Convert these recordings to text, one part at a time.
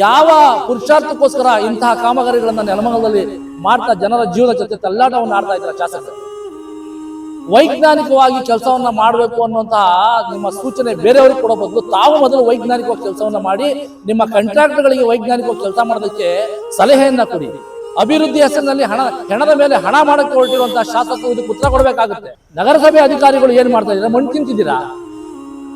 ಯಾವ ಪುರುಷಾರ್ಥಕ್ಕೋಸ್ಕರ ಇಂತಹ ಕಾಮಗಾರಿಗಳನ್ನ ನೆಲಮಂಗಲದಲ್ಲಿ ಮಾಡ್ತಾ ಜನರ ಜೀವನ ಜೊತೆ ತಲ್ಲಾಟವನ್ನು ಆಡ್ತಾ ಇದ್ದಾರೆ ಶಾಸಕರು. ವೈಜ್ಞಾನಿಕವಾಗಿ ಕೆಲಸವನ್ನ ಮಾಡಬೇಕು ಅನ್ನುವಂತಹ ನಿಮ್ಮ ಸೂಚನೆ ಬೇರೆಯವ್ರಿಗೆ ಕೊಡೋ ಬದಲು ತಾವು ಮೊದಲು ವೈಜ್ಞಾನಿಕವಾಗಿ ಕೆಲಸವನ್ನ ಮಾಡಿ ನಿಮ್ಮ ಕಂಟ್ರಾಕ್ಟರ್ಗಳಿಗೆ ವೈಜ್ಞಾನಿಕವಾಗಿ ಕೆಲಸ ಮಾಡೋದಕ್ಕೆ ಸಲಹೆಯನ್ನ ಕೊಡಿ. ಅಭಿವೃದ್ಧಿ ಹೆಸರಿನಲ್ಲಿ ಹಣ, ಹೆಣದ ಮೇಲೆ ಹಣ ಮಾಡಕ್ಕೆ ಹೊರಟಿರುವಂತಹ ಶಾಸಕರು ಇದಕ್ಕೆ ಉತ್ತರ ಕೊಡಬೇಕಾಗುತ್ತೆ. ನಗರಸಭೆ ಅಧಿಕಾರಿಗಳು ಏನ್ ಮಾಡ್ತಾ ಇದ್ದಾರೆ? ಮಣ್ಣು ತಿಂತಿದ್ದೀರಾ?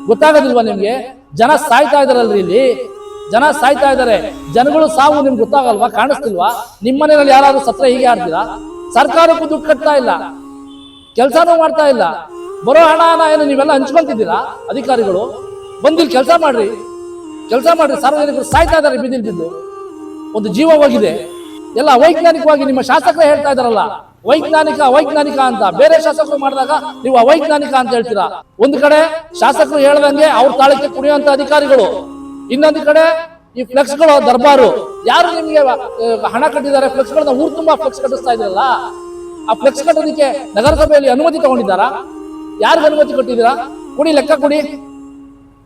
ಗೊತ್ತಾಗೋದಿಲ್ವಾ ನಿಮ್ಗೆ? ಜನ ಸಾಯ್ತಾ ಇದಾರಲ್ರಿ ಇಲ್ಲಿ? ಜನ ಸಾಯ್ತಾ ಇದ್ದಾರೆ. ಜನಗಳು ಸಾವು ನಿಮ್ಗೆ ಗೊತ್ತಾಗಲ್ವಾ? ಕಾಣಿಸ್ತಿಲ್ವಾ? ನಿಮ್ಮ ಮನೆಯಲ್ಲಿ ಯಾರಾದ್ರೂ ಸತ್ರ ಹೀಗೆ ಆಡ್ತೀರಾ ಸರ್ಕಾರಕ್ಕೂ ದುಡ್ಡು ಕಟ್ತಾ ಇಲ್ಲ. ಕೆಲಸನೂ ಮಾಡ್ತಾ ಇಲ್ಲ. ಬರೋ ಹಣನ ಏನು ನೀವೆಲ್ಲ ಹಂಚ್ಕೊಳ್ತಿದ್ದೀರಾ ಅಧಿಕಾರಿಗಳು? ಬಂದಿಲ್ಲಿ ಕೆಲಸ ಮಾಡ್ರಿ. ಕೆಲಸ ಮಾಡ್ರಿ. ಸಾರ್ವಜನಿಕರು ಸಾಯ್ತಾ ಇದ್ದಾರೆ ಬಿದ್ದಿಲ್ ಬಿದ್ದು. ಒಂದು ಜೀವ ಹೋಗಿದೆ. ಎಲ್ಲ ವೈಜ್ಞಾನಿಕವಾಗಿ ನಿಮ್ಮ ಶಾಸಕರೇ ಹೇಳ್ತಾ ಇದಾರಲ್ಲ ವೈಜ್ಞಾನಿಕ, ಅವೈಜ್ಞಾನಿಕ ಅಂತ. ಬೇರೆ ಶಾಸಕರು ಮಾಡಿದಾಗ ನೀವು ಅವೈಜ್ಞಾನಿಕ ಅಂತ ಹೇಳ್ತೀರಾ? ಒಂದು ಕಡೆ ಶಾಸಕರು ಹೇಳ್ದಂಗೆ ಅವ್ರ ತಾಳಕ್ಕೆ ಕುಣಿಯುವಂತ ಅಧಿಕಾರಿಗಳು. ಇನ್ನೊಂದು ಕಡೆ ಈ ಫ್ಲೆಕ್ಸ್ಗಳು ದರ್ಬಾರು. ಯಾರು ನಿಮ್ಗೆ ಹಣ ಕಟ್ಟಿದ್ದಾರೆ? ಫ್ಲೆಕ್ಸ್ಗಳನ್ನ ಊರು ತುಂಬಾ ಫ್ಲೆಕ್ಸ್ ಕಟ್ಟಿಸ್ತಾ ಇದ್ರಲ್ಲ, ಆ ಫ್ಲೆಕ್ಸ್ ಕಟ್ಟೋದಕ್ಕೆ ನಗರಸಭೆಯಲ್ಲಿ ಅನುಮತಿ ತಗೊಂಡಿದ್ದಾರ? ಯಾರಿಗೆ ಅನುಮತಿ ಕೊಟ್ಟಿದ್ದೀರಾ? ಕೊಡಿ, ಲೆಕ್ಕ ಕೊಡಿ.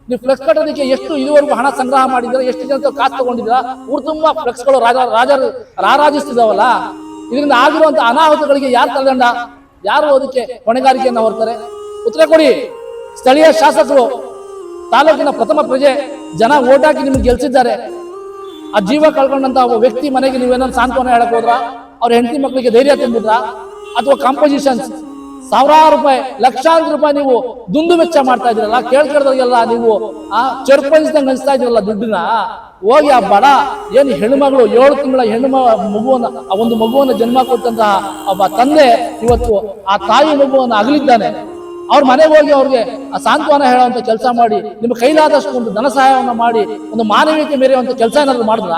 ನೀವು ಫ್ಲೆಕ್ಸ್ ಕಟ್ಟೋದಕ್ಕೆ ಎಷ್ಟು ಇದುವರೆಗೂ ಹಣ ಸಂಗ್ರಹ ಮಾಡಿದ್ದೀರಾ? ಎಷ್ಟು ಜನ ಕಾಸು ತಗೊಂಡಿದ್ದೀರಾ? ಊರು ತುಂಬಾ ಫ್ಲೆಕ್ಸ್ಗಳು ರಾಜ ರಾಜರು ರಾರಾಜಿಸ್ತಿದಾವಲ್ಲ ಇದರಿಂದ ಆಗಿರುವಂತ ಅನಾಹುತಗಳಿಗೆ ಯಾರು ತಲೆದಂಡ? ಯಾರು ಅದಕ್ಕೆ ಹೊಣೆಗಾರಿಕೆಯನ್ನು ಹೊರ್ತಾರೆ? ಉತ್ತರ ಕೊಡಿ. ಸ್ಥಳೀಯ ಶಾಸಕರು ತಾಲೂಕಿನ ಪ್ರಥಮ ಪ್ರಜೆ ಜನ ಓಟ್ ಹಾಕಿ ನಿಮ್ಗೆ ಗೆಲ್ಸಿದ್ದಾರೆ. ಆ ಜೀವ ಕಳ್ಕೊಂಡಂತ ಒಬ್ಬ ವ್ಯಕ್ತಿ ಮನೆಗೆ ನೀವೇನೋ ಸಾಂತ್ವನ ಹೇಳಕ್ ಹೋದ್ರ? ಅವ್ರ ಹೆಂಡತಿ ಮಕ್ಕಳಿಗೆ ಧೈರ್ಯ ತುಂಬಿದ್ರ? ಅಥವಾ ಕಾಂಪೋಸಿಷನ್ಸ್ ಸಾವಿರಾರು ರೂಪಾಯಿ ಲಕ್ಷಾಂತರ ರೂಪಾಯಿ ನೀವು ದುಂದು ವೆಚ್ಚ ಮಾಡ್ತಾ ಇದ್ರಲ್ಲ ಕೇಳ್ಕೊಳ್ದಾಗೆಲ್ಲ ನೀವು, ಆ, ಚರ್ಪಣಿಸ್ದಂಗೆ ಅನಿಸ್ತಾ ಇದ್ರಲ್ಲ ದುಡ್ಡಿನ ಹೋಗಿ ಆ ಬಡ, ಏನು ಹೆಣ್ಮಗಳು ಏಳು ತಿಂಗಳ ಹೆಣ್ಣು ಮಗುವನ್ನ, ಆ ಒಂದು ಮಗುವನ್ನ ಜನ್ಮ ಕೊಟ್ಟಂತಹ ಒಬ್ಬ ತಂದೆ ಇವತ್ತು ಆ ತಾಯಿ ಮಗುವನ್ನು ಅಗಲಿದ್ದಾನೆ. ಅವ್ರ ಮನೆಗೆ ಹೋಗಿ ಅವ್ರಿಗೆ ಆ ಸಾಂತ್ವನ ಹೇಳುವಂತ ಕೆಲಸ ಮಾಡಿ ನಿಮ್ಮ ಕೈಲಾದಷ್ಟು ಒಂದು ಧನ ಸಹಾಯವನ್ನು ಮಾಡಿ, ಒಂದು ಮಾನವೀಯತೆ ಮೇರೆಯುವಂತ ಕೆಲಸ ಏನಾದ್ರು ಮಾಡಿದ್ರ?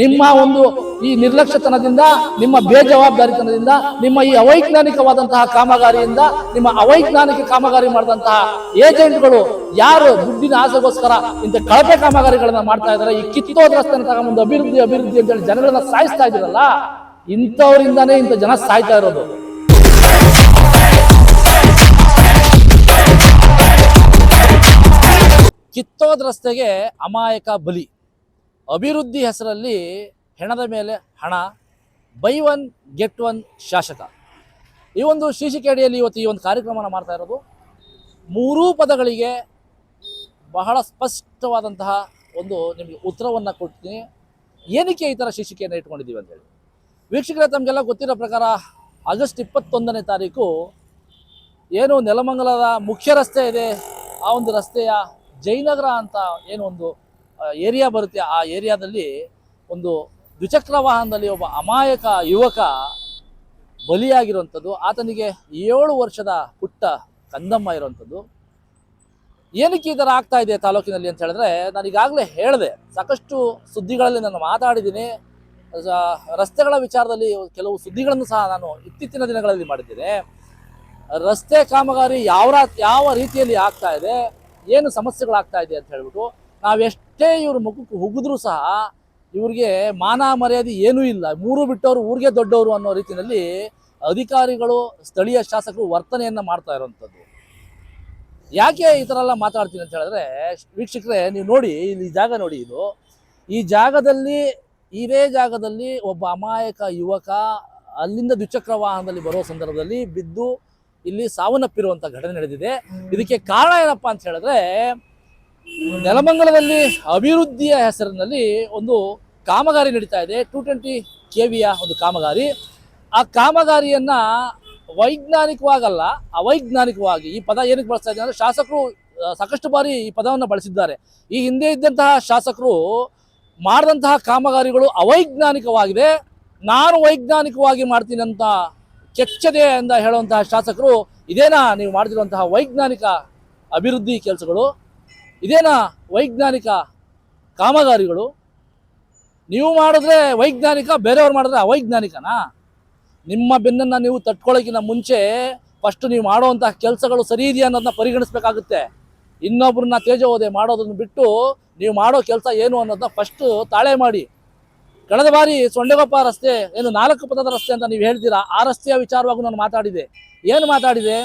ನಿಮ್ಮ ಒಂದು ಈ ನಿರ್ಲಕ್ಷ್ಯತನದಿಂದ, ನಿಮ್ಮ ಬೇಜವಾಬ್ದಾರಿತನದಿಂದ, ನಿಮ್ಮ ಈ ಅವೈಜ್ಞಾನಿಕವಾದಂತಹ ಕಾಮಗಾರಿಯಿಂದ, ನಿಮ್ಮ ಅವೈಜ್ಞಾನಿಕ ಕಾಮಗಾರಿ ಮಾಡಿದಂತಹ ಏಜೆಂಟ್ಗಳು ಯಾರು ದುಡ್ಡಿನ ಆಸೆಗೋಸ್ಕರ ಇಂಥ ಕಳಪೆ ಕಾಮಗಾರಿಗಳನ್ನ ಮಾಡ್ತಾ ಇದ್ದಾರೆ ಈ ಕಿತ್ತೋದ ರಸ್ತೆನ ತಗೊಂಬಂದು ಅಭಿವೃದ್ಧಿ ಅಭಿವೃದ್ಧಿ ಅಂತೇಳಿ ಜನಗಳನ್ನ ಸಾಯಿಸ್ತಾ ಇದ್ದೀರಲ್ಲ, ಇಂಥವರಿಂದಾನೇ ಇಂಥ ಜನ ಸಾಯ್ತಾ ಇರೋದು. ಕಿತ್ತೋದ ರಸ್ತೆಗೆ ಅಮಾಯಕ ಬಲಿ. ಅಭಿವೃದ್ಧಿ ಹೆಸರಲ್ಲಿ ಹೆಣದ ಮೇಲೆ ಹಣ, ಬೈ ಒನ್, ಗೆಟ್ ಒನ್ ಶಾಸಕ. ಈ ಒಂದು ಶೀರ್ಷಿಕೆಯಡಿಯಲ್ಲಿ ಇವತ್ತು ಈ ಒಂದು ಕಾರ್ಯಕ್ರಮನ ಮಾಡ್ತಾ ಇರೋದು. ಮೂರೂ ಪದಗಳಿಗೆ ಬಹಳ ಸ್ಪಷ್ಟವಾದಂತಹ ಒಂದು ನಿಮಗೆ ಉತ್ತರವನ್ನು ಕೊಡ್ತೀನಿ. ಏನಕ್ಕೆ ಈ ಥರ ಶೀರ್ಷಿಕೆಯನ್ನು ಇಟ್ಕೊಂಡಿದ್ದೀವಿ ಅಂತೇಳಿ ವೀಕ್ಷಕರೇ, ತಮಗೆಲ್ಲ ಗೊತ್ತಿರೋ ಪ್ರಕಾರ ಆಗಸ್ಟ್ ಇಪ್ಪತ್ತೊಂದನೇ ತಾರೀಕು ಏನು ನೆಲಮಂಗಲದ ಮುಖ್ಯ ರಸ್ತೆ ಇದೆ. ಆ ಒಂದು ರಸ್ತೆಯ ಜಯನಗರ ಅಂತ ಏನು ಒಂದು ಏರಿಯಾ ಬರುತ್ತೆ, ಆ ಏರಿಯಾದಲ್ಲಿ ಒಂದು ದ್ವಿಚಕ್ರ ವಾಹನದಲ್ಲಿ ಒಬ್ಬ ಅಮಾಯಕ ಯುವಕ ಬಲಿಯಾಗಿರುವಂಥದ್ದು. ಆತನಿಗೆ ಏಳು ವರ್ಷದ ಪುಟ್ಟ ಕಂದಮ್ಮ ಇರುವಂಥದ್ದು. ಏನಕ್ಕೆ ಈ ಥರ ಆಗ್ತಾ ಇದೆ ತಾಲೂಕಿನಲ್ಲಿ ಅಂತ ಹೇಳಿದ್ರೆ, ನಾನು ಈಗಾಗಲೇ ಹೇಳಿದೆ, ಸಾಕಷ್ಟು ಸುದ್ದಿಗಳಲ್ಲಿ ನಾನು ಮಾತಾಡಿದ್ದೀನಿ. ರಸ್ತೆಗಳ ವಿಚಾರದಲ್ಲಿ ಕೆಲವು ಸುದ್ದಿಗಳನ್ನು ಸಹ ನಾನು ಇತ್ತೀಚಿನ ದಿನಗಳಲ್ಲಿ ಮಾಡಿದ್ದೇನೆ. ರಸ್ತೆ ಕಾಮಗಾರಿ ಯಾವ ಯಾವ ರೀತಿಯಲ್ಲಿ ಆಗ್ತಾ ಇದೆ ಏನು ಸಮಸ್ಯೆಗಳಾಗ್ತಾ ಇದೆ ಅಂತ ಹೇಳ್ಬಿಟ್ಟು ನಾವೆಷ್ಟೇ ಇವ್ರ ಮುಖಕ್ಕೆ ಹುಗಿದ್ರೂ ಸಹ ಇವ್ರಿಗೆ ಮಾನ ಮರ್ಯಾದೆ ಏನೂ ಇಲ್ಲ. ಮೂರು ಬಿಟ್ಟವರು ಊರಿಗೆ ದೊಡ್ಡವರು ಅನ್ನೋ ರೀತಿಯಲ್ಲಿ ಅಧಿಕಾರಿಗಳು, ಸ್ಥಳೀಯ ಶಾಸಕರು ವರ್ತನೆಯನ್ನ ಮಾಡ್ತಾ ಇರೋವಂಥದ್ದು ಯಾಕೆ ಈ ಥರ ಎಲ್ಲ ಮಾತಾಡ್ತೀನಿ ಅಂತ ಹೇಳಿದ್ರೆ, ವೀಕ್ಷಕರೇ, ನೀವು ನೋಡಿ ಇಲ್ಲಿ ಜಾಗ ನೋಡಿ ಇದು. ಈ ಜಾಗದಲ್ಲಿ, ಇದೇ ಜಾಗದಲ್ಲಿ ಒಬ್ಬ ಅಮಾಯಕ ಯುವಕ ಅಲ್ಲಿಂದ ದ್ವಿಚಕ್ರ ವಾಹನದಲ್ಲಿ ಬರೋ ಸಂದರ್ಭದಲ್ಲಿ ಬಿದ್ದು ಇಲ್ಲಿ ಸಾವನ್ನಪ್ಪಿರುವಂತ ಘಟನೆ ನಡೆದಿದೆ. ಇದಕ್ಕೆ ಕಾರಣ ಏನಪ್ಪಾ ಅಂತ ಹೇಳಿದ್ರೆ, ನೆಲಮಂಗಲದಲ್ಲಿ ಅಭಿವೃದ್ಧಿಯ ಹೆಸರಿನಲ್ಲಿ ಒಂದು ಕಾಮಗಾರಿ ನಡೀತಾ ಇದೆ. ಟೂ ಟ್ವೆಂಟಿ ಕೆ ವಿಯ ಒಂದು ಕಾಮಗಾರಿ. ಆ ಕಾಮಗಾರಿಯನ್ನ ವೈಜ್ಞಾನಿಕವಾಗಲ್ಲ, ಅವೈಜ್ಞಾನಿಕವಾಗಿ ಈ ಪದ ಏನಕ್ಕೆ ಬಳಸ್ತಾ ಇದ್ದಾರೆ ಅಂದ್ರೆ ಶಾಸಕರು ಸಾಕಷ್ಟು ಬಾರಿ ಈ ಪದವನ್ನು ಬಳಸಿದ್ದಾರೆ. ಈ ಹಿಂದೆ ಇದ್ದಂತಹ ಶಾಸಕರು ಮಾಡಿದಂತಹ ಕಾಮಗಾರಿಗಳು ಅವೈಜ್ಞಾನಿಕವಾಗಿದೆ ನಾನು ವೈಜ್ಞಾನಿಕವಾಗಿ ಮಾಡ್ತೀನಿ ಅಂತ ಕೆಚ್ಚದೆ ಅಂತ ಹೇಳುವಂತಹ ಶಾಸಕರು, ಇದೇನಾ ನೀವು ಮಾಡ್ತಿರುವಂತಹ ವೈಜ್ಞಾನಿಕ ಅಭಿವೃದ್ಧಿ ಕೆಲಸಗಳು, ಇದೇನಾ ವೈಜ್ಞಾನಿಕ ಕಾಮಗಾರಿಗಳು? ನೀವು ಮಾಡಿದ್ರೆ ವೈಜ್ಞಾನಿಕ, ಬೇರೆಯವ್ರು ಮಾಡಿದ್ರೆ ಅವೈಜ್ಞಾನಿಕನಾ? ನಿಮ್ಮ ಬೆನ್ನನ್ನು ನೀವು ತಟ್ಕೊಳ್ಳೋಕ್ಕಿಂತ ಮುಂಚೆ ಫಸ್ಟ್ ನೀವು ಮಾಡುವಂತಹ ಕೆಲಸಗಳು ಸರಿ ಇದೆಯಾ ಅನ್ನೋದನ್ನ ಪರಿಗಣಿಸ್ಬೇಕಾಗುತ್ತೆ. ಇನ್ನೊಬ್ರನ್ನ ತೇಜೋವಧೆ ಮಾಡೋದನ್ನು ಬಿಟ್ಟು ನೀವು ಮಾಡೋ ಕೆಲಸ ಏನು ಅನ್ನೋದನ್ನ ಫಸ್ಟು ತಾಳೆ ಮಾಡಿ. ಕಳೆದ ಬಾರಿ ಸೊಂಡೆಗೊಪ್ಪ ರಸ್ತೆ, ಏನು ನಾಲ್ಕು ಪದದ ರಸ್ತೆ ಅಂತ ನೀವು ಹೇಳ್ತೀರಾ? ಆ ರಸ್ತೆಯ ವಿಚಾರವಾಗಿ ನಾನು ಮಾತಾಡಿದೆ. ಏನು ಮಾತಾಡಿದೆ?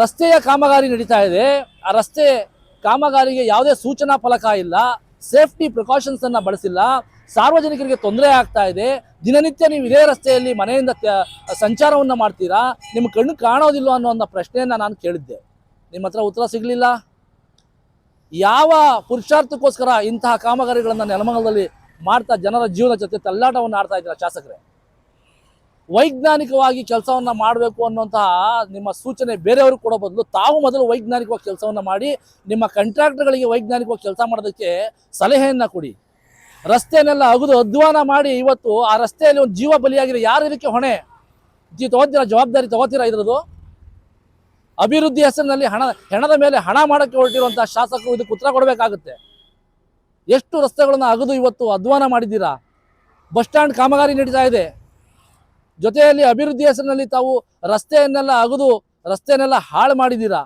ರಸ್ತೆಯ ಕಾಮಗಾರಿ ನಡೀತಾ ಇದೆ. ಆ ರಸ್ತೆ ಕಾಮಗಾರಿಗೆ ಯಾವುದೇ ಸೂಚನಾ ಫಲಕ ಇಲ್ಲ. ಸೇಫ್ಟಿ ಪ್ರಿಕಾಷನ್ಸ್ ಅನ್ನ ಬಳಸಿಲ್ಲ. ಸಾರ್ವಜನಿಕರಿಗೆ ತೊಂದರೆ ಆಗ್ತಾ ಇದೆ. ದಿನನಿತ್ಯ ನೀವು ಇದೇ ರಸ್ತೆಯಲ್ಲಿ ಮನೆಯಿಂದ ಸಂಚಾರವನ್ನ ಮಾಡ್ತೀರಾ? ನಿಮ್ಮ ಕಣ್ಣು ಕಾಣೋದಿಲ್ಲ ಅನ್ನೋ ಒಂದು ಪ್ರಶ್ನೆಯನ್ನ ನಾನು ಕೇಳಿದ್ದೆ. ನಿಮ್ಮ ಹತ್ರ ಉತ್ತರ ಸಿಗಲಿಲ್ಲ? ಯಾವ ಪುರುಷಾರ್ಥಕ್ಕೋಸ್ಕರ ಇಂತಹ ಕಾಮಗಾರಿಗಳನ್ನು ನೆಲಮಂಗಲದಲ್ಲಿ ಮಾಡ್ತಾ ಜನರ ಜೀವನ ಜೊತೆ ತಲ್ಲಾಟವನ್ನು ಆಡ್ತಾ ಇದ್ದೀರಾ ಶಾಸಕರೇ? ವೈಜ್ಞಾನಿಕವಾಗಿ ಕೆಲಸವನ್ನು ಮಾಡಬೇಕು ಅನ್ನುವಂತಹ ನಿಮ್ಮ ಸೂಚನೆ ಬೇರೆಯವ್ರಿಗೆ ಕೊಡೋ ಬದಲು ತಾವು ಮೊದಲು ವೈಜ್ಞಾನಿಕವಾಗಿ ಕೆಲಸವನ್ನು ಮಾಡಿ, ನಿಮ್ಮ ಕಾಂಟ್ರಾಕ್ಟರ್ಗಳಿಗೆ ವೈಜ್ಞಾನಿಕವಾಗಿ ಕೆಲಸ ಮಾಡೋದಕ್ಕೆ ಸಲಹೆಯನ್ನು ಕೊಡಿ. ರಸ್ತೆಯನ್ನೆಲ್ಲ ಅಗದು, ಅಧ್ವಾನ ಮಾಡಿ ಇವತ್ತು ಆ ರಸ್ತೆಯಲ್ಲಿ ಒಂದು ಜೀವ ಬಲಿಯಾಗಿದೆ ಯಾರು ಇದಕ್ಕೆ ಹೊಣೆ? ಜೀ ತಗೋತೀರಾ, ಜವಾಬ್ದಾರಿ ತಗೋತೀರಾ ಇದ್ರದ್ದು? ಅಭಿವೃದ್ಧಿ ಹೆಸರಿನಲ್ಲಿ ಹಣ, ಹೆಣದ ಮೇಲೆ ಹಣ ಮಾಡೋಕ್ಕೆ ಹೊರಟಿರುವಂತಹ ಶಾಸಕರು ಇದಕ್ಕೆ ಉತ್ತರ ಕೊಡಬೇಕಾಗುತ್ತೆ. ಎಷ್ಟು ರಸ್ತೆಗಳನ್ನು ಅಗದು ಇವತ್ತು ಅಧ್ವಾನ ಮಾಡಿದ್ದೀರಾ? ಬಸ್ ಸ್ಟ್ಯಾಂಡ್ ಕಾಮಗಾರಿ ನಡೀತಾ ಇದೆ. ಜೊತೆಯಲ್ಲಿ ಅಭಿವೃದ್ಧಿ ಹೆಸರಿನಲ್ಲಿ ತಾವು ರಸ್ತೆಯನ್ನೆಲ್ಲ ಅಗದು ರಸ್ತೆಯನ್ನೆಲ್ಲ ಹಾಳು ಮಾಡಿದ್ದೀರಾ?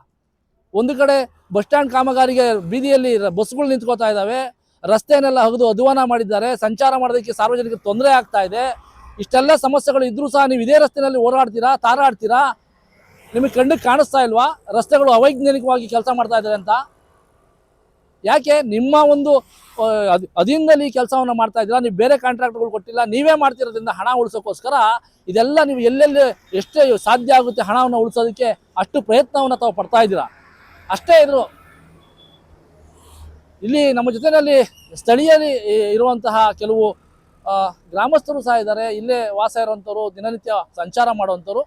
ಒಂದು ಕಡೆ ಬಸ್ ಸ್ಟ್ಯಾಂಡ್ ಕಾಮಗಾರಿಗೆ ಬೀದಿಯಲ್ಲಿ ಬಸ್ಗಳು ನಿಂತ್ಕೋತಾ ಇದ್ದಾವೆ. ರಸ್ತೆಯನ್ನೆಲ್ಲ ಹಗದು ಅಧ್ವಾನ ಮಾಡಿದ್ದಾರೆ. ಸಂಚಾರ ಮಾಡೋದಕ್ಕೆ ಸಾರ್ವಜನಿಕರಿಗೆ ತೊಂದರೆ ಆಗ್ತಾ ಇದೆ. ಇಷ್ಟೆಲ್ಲ ಸಮಸ್ಯೆಗಳು ಇದ್ರೂ ಸಹ ನೀವು ಇದೇ ರಸ್ತೆಯಲ್ಲಿ ಓಡಾಡ್ತೀರಾ, ತಾರಾಡ್ತೀರಾ? ನಿಮಗೆ ಕಣ್ಣಿಗೆ ಕಾಣಿಸ್ತಾ ಇಲ್ವಾ? ರಸ್ತೆಗಳು ಅವೈಜ್ಞಾನಿಕವಾಗಿ ಕೆಲಸ ಮಾಡ್ತಾ ಇದ್ದಾರೆ ಅಂತ. ಯಾಕೆ ನಿಮ್ಮ ಒಂದು ಆ, ಈ ಕೆಲಸವನ್ನು ಮಾಡ್ತಾ ಇದ್ದೀರಾ? ನೀವು ಬೇರೆ ಕಾಂಟ್ರಾಕ್ಟ್ಗಳು ಕೊಟ್ಟಿಲ್ಲ ನೀವೇ ಮಾಡ್ತಿರೋದ್ರಿಂದ ಹಣ ಉಳಿಸೋಕ್ಕೋಸ್ಕರ ಇದೆಲ್ಲ ನೀವು ಎಲ್ಲೆಲ್ಲಿ ಎಷ್ಟೇ ಸಾಧ್ಯ ಆಗುತ್ತೆ ಹಣವನ್ನು ಉಳಿಸೋದಕ್ಕೆ ಅಷ್ಟು ಪ್ರಯತ್ನವನ್ನು ತಾವು ಪಡ್ತಾ ಇದ್ದೀರಾ? ಅಷ್ಟೇ ಇದ್ರು. ಇಲ್ಲಿ ನಮ್ಮ ಜೊತೆಯಲ್ಲಿ ಸ್ಥಳೀಯಲ್ಲಿ ಇರುವಂತಹ ಕೆಲವು ಗ್ರಾಮಸ್ಥರು ಸಹ ಇದ್ದಾರೆ. ಇಲ್ಲೇ ವಾಸ ಇರುವಂಥವ್ರು ದಿನನಿತ್ಯ ಸಂಚಾರ ಮಾಡುವಂಥವ್ರು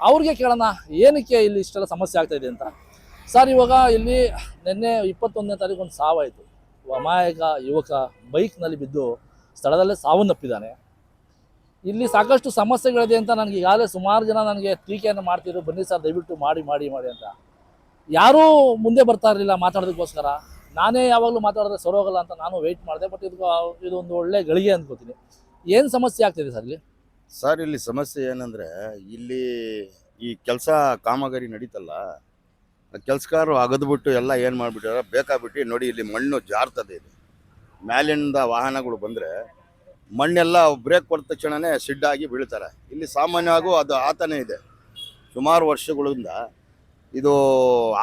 ಅವ್ರಿಗೆ ಕೇಳೋಣ ಏನಕ್ಕೆ ಇಲ್ಲಿ ಇಷ್ಟೆಲ್ಲ ಸಮಸ್ಯೆ ಆಗ್ತಾಯಿದೆ ಅಂತ? ಸರ್, ಇವಾಗ ಇಲ್ಲಿ ನಿನ್ನೆ ಇಪ್ಪತ್ತೊಂದನೇ ತಾರೀಕು ಒಂದು ಸಾವಾಯಿತು. ಅಮಾಯಕ ಯುವಕ ಬೈಕ್ನಲ್ಲಿ ಬಿದ್ದು ಸ್ಥಳದಲ್ಲೇ ಸಾವನ್ನಪ್ಪಿದ್ದಾನೆ ಇಲ್ಲಿ ಸಾಕಷ್ಟು ಸಮಸ್ಯೆಗಳಿದೆ ಅಂತ ನನಗೆ ಈಗಾಗಲೇ ಸುಮಾರು ಜನ ನನಗೆ ಟೀಕೆಯನ್ನು ಮಾಡ್ತಿದ್ರು. ಬನ್ನಿ ಸರ್, ದಯವಿಟ್ಟು ಮಾಡಿ ಮಾಡಿ ಮಾಡಿ ಅಂತ. ಯಾರೂ ಮುಂದೆ ಬರ್ತಾ ಇರಲಿಲ್ಲ ಮಾತಾಡೋದಕ್ಕೋಸ್ಕರ. ನಾನೇ ಯಾವಾಗಲೂ ಮಾತಾಡಿದ್ರೆ ಸರೋಗಲ್ಲ ಅಂತ ನಾನು ವೆಯ್ಟ್ ಮಾಡಿದೆ. ಬಟ್ ಇದು ಇದೊಂದು ಒಳ್ಳೆ ಗಳಿಗೆ ಅಂದ್ಕೋತೀನಿ. ಏನು ಸಮಸ್ಯೆ ಆಗ್ತಿದೆ ಸರ್ ಇಲ್ಲಿ? ಸರ್, ಇಲ್ಲಿ ಸಮಸ್ಯೆ ಏನಂದರೆ, ಇಲ್ಲಿ ಈ ಕೆಲಸ ಕಾಮಗಾರಿ ನಡೀತಲ್ಲ. ಕೆಲಸಗಾರರು ಅಗದ್ಬಿಟ್ಟು ಎಲ್ಲ ಏನು ಮಾಡಿಬಿಟ್ಟಾರ, ಬೇಕಾಗ್ಬಿಟ್ಟು ನೋಡಿ ಇಲ್ಲಿ ಮಣ್ಣು ಜಾರ್ತದೆ ಇದೆ ಮ್ಯಾಲಿಂದ ವಾಹನಗಳು ಬಂದರೆ ಮಣ್ಣೆಲ್ಲ ಬ್ರೇಕ್ ಕೊಟ್ಟ ತಕ್ಷಣವೇ ಸಿಡ್ಡಾಗಿ ಬೀಳ್ತಾರೆ. ಇಲ್ಲಿ ಸಾಮಾನ್ಯವಾಗೂ ಅದು ಆತನೇ ಇದೆ. ಸುಮಾರು ವರ್ಷಗಳಿಂದ ಇದು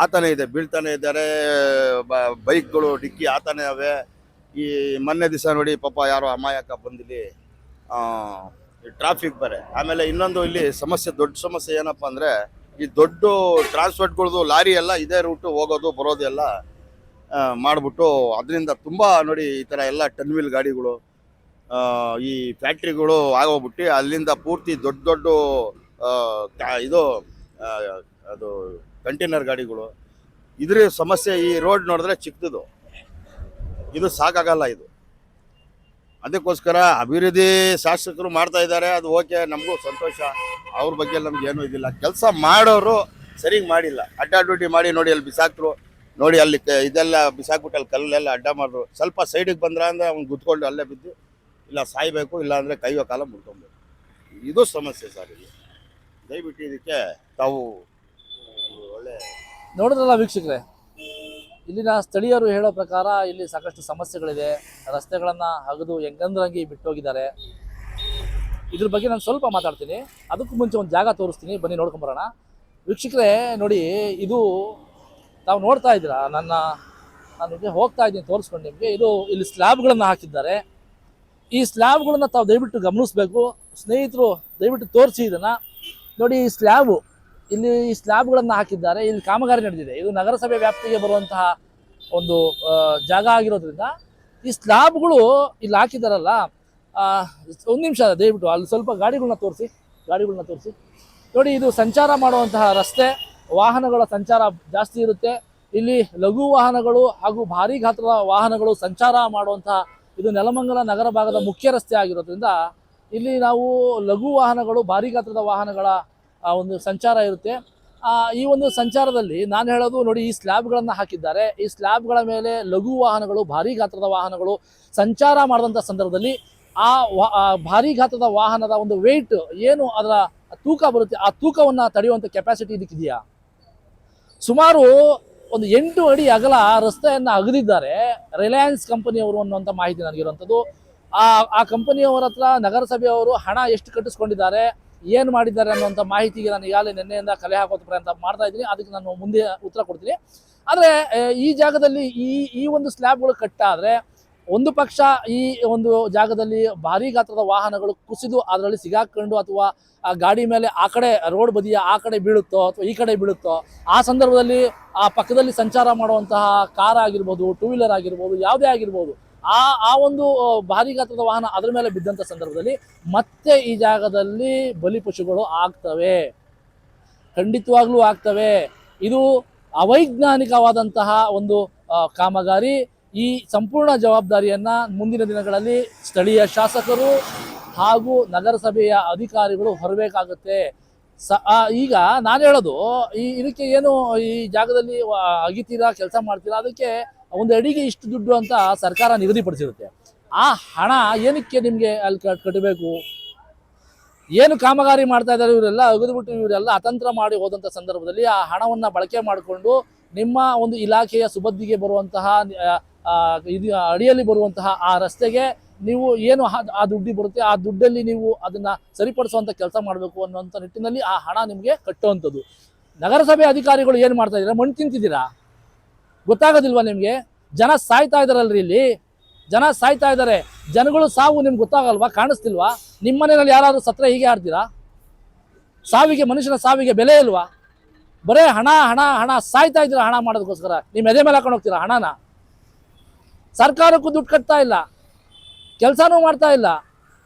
ಆತನೇ ಇದೆ, ಬೀಳ್ತಾನೆ ಇದ್ದಾರೆ ಬೈಕ್ಗಳು ಡಿಕ್ಕಿ ಆತನೇ ಅವೆ ಈ ಮೊನ್ನೆ ದಿವಸ ನೋಡಿ ಪಾಪ ಯಾರೋ ಅಮಾಯಕ ಬಂದಿಲ್ಲಿ ಟ್ರಾಫಿಕ್ ಬರೆ. ಆಮೇಲೆ ಇನ್ನೊಂದು ಇಲ್ಲಿ ಸಮಸ್ಯೆ, ದೊಡ್ಡ ಸಮಸ್ಯೆ ಏನಪ್ಪ ಅಂದರೆ ಈ ದೊಡ್ಡ ಟ್ರಾನ್ಸ್ಪೋರ್ಟ್ಗಳದ್ದು ಲಾರಿ ಎಲ್ಲ ಇದೇ ರೂಟು ಹೋಗೋದು ಬರೋದು ಎಲ್ಲ ಮಾಡಿಬಿಟ್ಟು ಅದರಿಂದ ತುಂಬ ನೋಡಿ ಈ ಥರ ಎಲ್ಲ ಟನ್ವಿಲ್ ಗಾಡಿಗಳು ಆ, ಈ ಫ್ಯಾಕ್ಟ್ರಿಗಳು ಆಗೋಗ್ಬಿಟ್ಟು ಅಲ್ಲಿಂದ ಪೂರ್ತಿ ದೊಡ್ಡ ದೊಡ್ಡ ಇದು ಅದು ಕಂಟೈನರ್ ಗಾಡಿಗಳು. ಇದ್ರ ಸಮಸ್ಯೆ ಈ ರೋಡ್ ನೋಡಿದ್ರೆ ಚಿಕ್ಕದು ಇದು ಸಾಕಾಗಲ್ಲ ಇದು. ಅದಕ್ಕೋಸ್ಕರ ಅಭಿವೃದ್ಧಿ ಶಾಸಕರು ಮಾಡ್ತಾ ಇದ್ದಾರೆ. ಅದು ಓಕೆ, ನಮಗೂ ಸಂತೋಷ. ಅವ್ರ ಬಗ್ಗೆ ನಮ್ಗೆ ಏನೂ ಇದಿಲ್ಲ. ಕೆಲಸ ಮಾಡೋರು ಸರಿಗೆ ಮಾಡಿಲ್ಲ. ಅಡ್ಡಾಡ್ಬಿಟ್ಟು ಮಾಡಿ ನೋಡಿ ಅಲ್ಲಿ ಬಿಸಾಕ್ರು. ನೋಡಿ ಅಲ್ಲಿ ಇದೆಲ್ಲ ಬಿಸಾಕ್ಬಿಟ್ಟು ಅಲ್ಲಿ ಕಲ್ಲೆಲ್ಲ ಅಡ್ಡ ಮಾಡಿದ್ರು ಸ್ವಲ್ಪ ಸೈಡಿಗೆ ಬಂದ್ರ ಅಂದ್ರೆ ಅವ್ನು ಗುತ್ಕೊಂಡು ಅಲ್ಲೇ ಬಿದ್ದು, ಇಲ್ಲ ಸಾಯ್ಬೇಕು, ಇಲ್ಲ ಅಂದರೆ ಕೈಯೋ ಕಾಲ ಮುಡ್ಕೊಬೇಕು ಇದು ಸಮಸ್ಯೆ ಸರ್ ಇಲ್ಲಿ ದಯವಿಟ್ಟು ಇದಕ್ಕೆ ತಾವು ಒಳ್ಳೆ ನೋಡಿದ್ರಲ್ಲ ವೀಕ್ಷಕರೇ? ಇಲ್ಲಿನ ಸ್ಥಳೀಯರು ಹೇಳೋ ಪ್ರಕಾರ ಇಲ್ಲಿ ಸಾಕಷ್ಟು ಸಮಸ್ಯೆಗಳಿದೆ. ರಸ್ತೆಗಳನ್ನು ಅಗದು ಹೆಂಗಂದ್ರಂಗಿ ಬಿಟ್ಟೋಗಿದ್ದಾರೆ. ಇದ್ರ ಬಗ್ಗೆ ನಾನು ಸ್ವಲ್ಪ ಮಾತಾಡ್ತೀನಿ. ಅದಕ್ಕೂ ಮುಂಚೆ ಒಂದು ಜಾಗ ತೋರಿಸ್ತೀನಿ. ಬನ್ನಿ ನೋಡ್ಕೊಂಬರೋಣ ವೀಕ್ಷಕರೇ, ನೋಡಿ, ಇದು ತಾವು ನೋಡ್ತಾ ಇದ್ದೀರಾ? ನನ್ನ, ನಾನು ಹೋಗ್ತಾ ಇದ್ದೀನಿ ತೋರಿಸ್ಕೊಂಡು ನಿಮಗೆ. ಇದು ಇಲ್ಲಿ ಸ್ಲ್ಯಾಬ್ಗಳನ್ನು ಹಾಕಿದ್ದಾರೆ. ಈ ಸ್ಲ್ಯಾಬ್ಗಳನ್ನು ತಾವು ದಯವಿಟ್ಟು ಗಮನಿಸಬೇಕು. ಸ್ನೇಹಿತರು, ದಯವಿಟ್ಟು ತೋರಿಸಿ ಇದನ್ನು. ನೋಡಿ, ಈ ಸ್ಲ್ಯಾಬು ಇಲ್ಲಿ ಈ ಸ್ಲ್ಯಾಬ್ಗಳನ್ನು ಹಾಕಿದ್ದಾರೆ. ಇಲ್ಲಿ ಕಾಮಗಾರಿ ನಡೆದಿದೆ. ಇದು ನಗರಸಭೆ ವ್ಯಾಪ್ತಿಗೆ ಬರುವಂತಹ ಒಂದು ಜಾಗ ಆಗಿರೋದ್ರಿಂದ ಈ ಸ್ಲ್ಯಾಬ್ಗಳು ಇಲ್ಲಿ ಹಾಕಿದಾರಲ್ಲ ಒಂದು ನಿಮಿಷ ದಯವಿಟ್ಟು ಅಲ್ಲಿ ಸ್ವಲ್ಪ ಗಾಡಿಗಳನ್ನ ತೋರಿಸಿ ಗಾಡಿಗಳನ್ನ ತೋರಿಸಿ. ನೋಡಿ, ಇದು ಸಂಚಾರ ಮಾಡುವಂತಹ ರಸ್ತೆ, ವಾಹನಗಳ ಸಂಚಾರ ಜಾಸ್ತಿ ಇರುತ್ತೆ. ಇಲ್ಲಿ ಲಘು ವಾಹನಗಳು ಹಾಗೂ ಭಾರೀ ಗಾತ್ರದ ವಾಹನಗಳು ಸಂಚಾರ ಮಾಡುವಂತಹ ಇದು ನೆಲಮಂಗಲ ನಗರ ಭಾಗದ ಮುಖ್ಯ ರಸ್ತೆ ಆಗಿರೋದ್ರಿಂದ ಇಲ್ಲಿ ನಾವು ಲಘು ವಾಹನಗಳು, ಭಾರೀ ಗಾತ್ರದ ವಾಹನಗಳ ಆ, ಒಂದು ಸಂಚಾರ ಇರುತ್ತೆ. ಈ ಒಂದು ಸಂಚಾರದಲ್ಲಿ ನಾನು ಹೇಳೋದು ನೋಡಿ ಈ ಸ್ಲ್ಯಾಬ್ಗಳನ್ನು ಹಾಕಿದ್ದಾರೆ. ಈ ಸ್ಲ್ಯಾಬ್ಗಳ ಮೇಲೆ ಲಘು ವಾಹನಗಳು ಭಾರಿ ಗಾತ್ರದ ವಾಹನಗಳು ಸಂಚಾರ ಮಾಡಿದಂಥ ಸಂದರ್ಭದಲ್ಲಿ ಆ ಭಾರಿ ಗಾತ್ರದ ವಾಹನದ ಒಂದು ವೆಯ್ಟ್ ಏನು ಅದರ ತೂಕ ಬರುತ್ತೆ ಆ ತೂಕವನ್ನು ತಡೆಯುವಂಥ ಕೆಪಾಸಿಟಿ ಇದಕ್ಕಿದೆಯಾ? ಸುಮಾರು ಒಂದು ಎಂಟು ಅಡಿ ಅಗಲ ರಸ್ತೆಯನ್ನು ಅಗದಿದ್ದಾರೆ ರಿಲಯನ್ಸ್ ಕಂಪನಿಯವರು ಅನ್ನುವಂಥ ಮಾಹಿತಿ ನನಗಿರುವಂಥದ್ದು. ಆ ಆ ಕಂಪನಿಯವರ ಹತ್ರ ನಗರಸಭೆಯವರು ಹಣ ಎಷ್ಟು ಕಟ್ಟಿಸ್ಕೊಂಡಿದ್ದಾರೆ ಏನು ಮಾಡಿದ್ದಾರೆ ಅನ್ನುವಂಥ ಮಾಹಿತಿಗೆ ನಾನು ಈಗಾಗಲೇ ನಿನ್ನೆಯಿಂದ ಕಲೆ ಹಾಕೋದು ಪ್ರಯತ್ನ ಮಾಡ್ತಾ ಇದ್ದೀನಿ. ಅದಕ್ಕೆ ನಾನು ಮುಂದೆ ಉತ್ತರ ಕೊಡ್ತೀನಿ. ಆದರೆ ಈ ಜಾಗದಲ್ಲಿ ಈ ಈ ಒಂದು ಸ್ಲ್ಯಾಬ್ಗಳು ಕಟ್ಟಾದರೆ ಒಂದು ಪಕ್ಷ ಈ ಒಂದು ಜಾಗದಲ್ಲಿ ಭಾರಿ ಗಾತ್ರದ ವಾಹನಗಳು ಕುಸಿದು ಅದರಲ್ಲಿ ಸಿಗಾಕೊಂಡು ಅಥವಾ ಆ ಗಾಡಿ ಮೇಲೆ ಆ ಕಡೆ ರೋಡ್ ಬದಿಯ ಆ ಕಡೆ ಬೀಳುತ್ತೋ ಅಥವಾ ಈ ಕಡೆ ಬೀಳುತ್ತೋ, ಆ ಸಂದರ್ಭದಲ್ಲಿ ಆ ಪಕ್ಕದಲ್ಲಿ ಸಂಚಾರ ಮಾಡುವಂತಹ ಕಾರ್ ಆಗಿರ್ಬೋದು ಟೂ ವೀಲರ್ ಆಗಿರ್ಬೋದು, ಯಾವುದೇ ಆಗಿರ್ಬೋದು ಆ ಆ ಒಂದು ಭಾರಿ ಗಾತ್ರದ ವಾಹನ ಅದರ ಮೇಲೆ ಬಿದ್ದಂಥ ಸಂದರ್ಭದಲ್ಲಿ ಮತ್ತೆ ಈ ಜಾಗದಲ್ಲಿ ಬಲಿಪಶುಗಳು ಆಗ್ತವೆ. ಖಂಡಿತವಾಗ್ಲೂ ಆಗ್ತವೆ. ಇದು ಅವೈಜ್ಞಾನಿಕವಾದಂತಹ ಒಂದು ಕಾಮಗಾರಿ. ಈ ಸಂಪೂರ್ಣ ಜವಾಬ್ದಾರಿಯನ್ನ ಮುಂದಿನ ದಿನಗಳಲ್ಲಿ ಸ್ಥಳೀಯ ಶಾಸಕರು ಹಾಗೂ ನಗರಸಭೆಯ ಅಧಿಕಾರಿಗಳು ಹೊರಬೇಕಾಗುತ್ತೆ. ಸ ಈಗ ನಾನು ಹೇಳೋದು, ಈ, ಇದಕ್ಕೆ ಏನು ಈ ಜಾಗದಲ್ಲಿ ಅಗಿತೀರಾ, ಕೆಲಸ ಮಾಡ್ತೀರಾ, ಅದಕ್ಕೆ ಒಂದು ಅಡಿಗೆ ಇಷ್ಟು ದುಡ್ಡು ಅಂತ ಸರ್ಕಾರ ನಿಗದಿಪಡಿಸಿರುತ್ತೆ. ಆ ಹಣ ಏನಕ್ಕೆ ನಿಮಗೆ ಅಲ್ಲಿ ಕಟ್ಟಬೇಕು? ಏನು ಕಾಮಗಾರಿ ಮಾಡ್ತಾ ಇದ್ದಾರೆ ಇವರೆಲ್ಲ ಅಗದ್ಬಿಟ್ಟು ಇವರೆಲ್ಲ ಅತಂತ್ರ ಮಾಡಿ ಹೋದಂಥ ಸಂದರ್ಭದಲ್ಲಿ ಆ ಹಣವನ್ನು ಬಳಕೆ ಮಾಡಿಕೊಂಡು ನಿಮ್ಮ ಒಂದು ಇಲಾಖೆಯ ಸುಬದ್ದಿಗೆ ಬರುವಂತಹ ಇದು, ಅಡಿಯಲ್ಲಿ ಬರುವಂತಹ ಆ ರಸ್ತೆಗೆ ನೀವು ಏನು ಆ- ದುಡ್ಡಿ ಬರುತ್ತೆ, ಆ ದುಡ್ಡಲ್ಲಿ ನೀವು ಅದನ್ನ ಸರಿಪಡಿಸುವಂತ ಕೆಲಸ ಮಾಡಬೇಕು ಅನ್ನುವಂಥ ನಿಟ್ಟಿನಲ್ಲಿ ಆ ಹಣ ನಿಮಗೆ ಕಟ್ಟುವಂಥದ್ದು. ನಗರಸಭೆ ಅಧಿಕಾರಿಗಳು ಏನು ಮಾಡ್ತಾ ಇದ್ದೀರಾ? ಮಣ್ಣು ತಿಂತಿದ್ದೀರಾ? ಗೊತ್ತಾಗೋದಿಲ್ವಾ ನಿಮಗೆ? ಜನ ಸಾಯ್ತಾ ಇದಾರಲ್ರಿ ಇಲ್ಲಿ. ಜನ ಸಾಯ್ತಾ ಇದ್ದಾರೆ ಜನಗಳು ಸಾವು ನಿಮ್ಗೆ ಗೊತ್ತಾಗಲ್ವಾ? ಕಾಣಿಸ್ತಿಲ್ವಾ? ನಿಮ್ಮ ಮನೆಯಲ್ಲಿ ಯಾರಾದ್ರೂ ಸತ್ರ ಹೀಗೆ ಆಡ್ತೀರಾ? ಸಾವಿಗೆ, ಮನುಷ್ಯನ ಸಾವಿಗೆ ಬೆಲೆ ಇಲ್ವಾ? ಬರೇ ಹಣ ಹಣ ಹಣ, ಸಾಯ್ತಾ ಇದ್ದೀರಾ ಹಣ ಮಾಡೋದಕ್ಕೋಸ್ಕರ? ನಿಮ್ಮ ಎದೆ ಮೇಲೆ ಹಾಕೊಂಡು ಹೋಗ್ತೀರಾ ಹಣನ? ಸರ್ಕಾರಕ್ಕೂ ದುಡ್ಡು ಕಟ್ತಾ ಇಲ್ಲ. ಕೆಲಸನೂ ಮಾಡ್ತಾ ಇಲ್ಲ.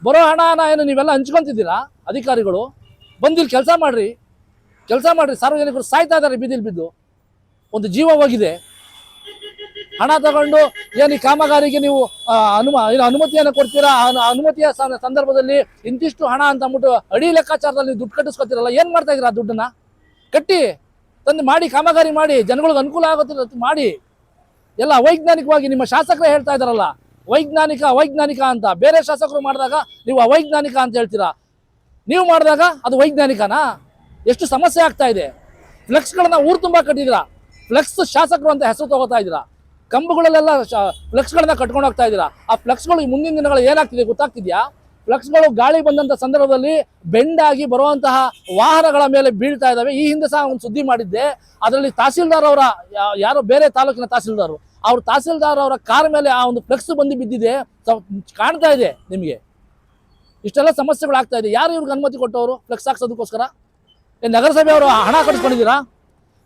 ಬರೋ ಹಣನ ಏನು ನೀವೆಲ್ಲ ಹಂಚ್ಕೊತಿದ್ದೀರಾ ಅಧಿಕಾರಿಗಳು? ಬಂದಿಲ್ಲಿ ಕೆಲಸ ಮಾಡ್ರಿ. ಕೆಲಸ ಮಾಡ್ರಿ. ಸಾರ್ವಜನಿಕರು ಸಾಯ್ತಾ ಇದ್ದಾರೆ ಬಿದ್ದಿಲ್ ಬಿದ್ದು. ಒಂದು ಜೀವ ಹೋಗಿದೆ. ಹಣ ತಗೊಂಡು ಏನು ಈ ಕಾಮಗಾರಿಗೆ ನೀವು ಅನುಮ, ಏನು ಅನುಮತಿಯನ್ನು ಕೊಡ್ತೀರಾ? ಅನುಮತಿಯ ಸಂದರ್ಭದಲ್ಲಿ ಇಂತಿಷ್ಟು ಹಣ ಅಂತ ಅಂದ್ಬಿಟ್ಟು ಅಡಿ ಲೆಕ್ಕಾಚಾರದಲ್ಲಿ ದುಡ್ಡು ಕಟ್ಟಿಸ್ಕೊತೀರಲ್ಲ, ಏನು ಮಾಡ್ತಾ ಇದ್ದೀರಾ ಆ ದುಡ್ಡನ್ನ? ಕಟ್ಟಿ, ತಂದು ಮಾಡಿ, ಕಾಮಗಾರಿ ಮಾಡಿ, ಜನಗಳಿಗೆ ಅನುಕೂಲ ಆಗುತ್ತೆ ಮಾಡಿ. ಎಲ್ಲ ವೈಜ್ಞಾನಿಕವಾಗಿ ನಿಮ್ಮ ಶಾಸಕರೇ ಹೇಳ್ತಾ ಇದ್ದಾರಲ್ಲ, ವೈಜ್ಞಾನಿಕ, ಅವೈಜ್ಞಾನಿಕ ಅಂತ. ಬೇರೆ ಶಾಸಕರು ಮಾಡಿದಾಗ ನೀವು ಅವೈಜ್ಞಾನಿಕ ಅಂತ ಹೇಳ್ತೀರಾ? ನೀವು ಮಾಡಿದಾಗ ಅದು ವೈಜ್ಞಾನಿಕನಾ? ಎಷ್ಟು ಸಮಸ್ಯೆ ಆಗ್ತಾ ಇದೆ? ಫ್ಲೆಕ್ಸ್ಗಳನ್ನ ಊರು ತುಂಬ ಕಟ್ಟಿದ್ದೀರಾ? ಫ್ಲೆಕ್ಸ್ ಶಾಸಕರು ಅಂತ ಹೆಸರು ತಗೋತಾ ಇದ್ದೀರಾ? ಕಂಬಗಳಲ್ಲೆಲ್ಲ ಫ್ಲೆಕ್ಸ್ಗಳನ್ನ ಕಟ್ಕೊಂಡು ಹೋಗ್ತಾ ಇದ್ದೀರಾ? ಆ ಫ್ಲೆಕ್ಸ್ಗಳು ಮುಂದಿನ ದಿನಗಳು ಏನಾಗ್ತಿದೆ ಗೊತ್ತಾಗ್ತಿದ್ಯಾ? ಫ್ಲೆಕ್ಸ್ಗಳು ಗಾಳಿ ಬಂದಂತ ಸಂದರ್ಭದಲ್ಲಿ ಬೆಂಡಾಗಿ ಬರುವಂತಹ ವಾಹನಗಳ ಮೇಲೆ ಬೀಳ್ತಾ ಇದ್ದಾವೆ. ಈ ಹಿಂದೆ ಸಹ ಒಂದು ಸುದ್ದಿ ಮಾಡಿದ್ದೆ. ಅದರಲ್ಲಿ ತಹಸೀಲ್ದಾರ್ ಅವರ ಯಾರೋ ಬೇರೆ ತಾಲೂಕಿನ ತಹಸೀಲ್ದಾರ್ ಅವ್ರ ತಹಸೀಲ್ದಾರ್ ಅವರ ಕಾರ್ ಮೇಲೆ ಆ ಒಂದು ಫ್ಲೆಕ್ಸ್ ಬಂದು ಬಿದ್ದಿದೆ. ಕಾಣ್ತಾ ಇದೆ ನಿಮಗೆ? ಇಷ್ಟೆಲ್ಲ ಸಮಸ್ಯೆಗಳು ಆಗ್ತಾ ಇದೆ. ಯಾರು ಇವ್ರಿಗೆ ಅನುಮತಿ ಕೊಟ್ಟವರು? ಫ್ಲೆಕ್ಸ್ ಹಾಕ್ಸೋದಕ್ಕೋಸ್ಕರ? ನಗರಸಭೆ ಅವರು ಹಣ ಕಟ್ಟಿಸ್ಕೊಂಡಿದ್ದೀರಾ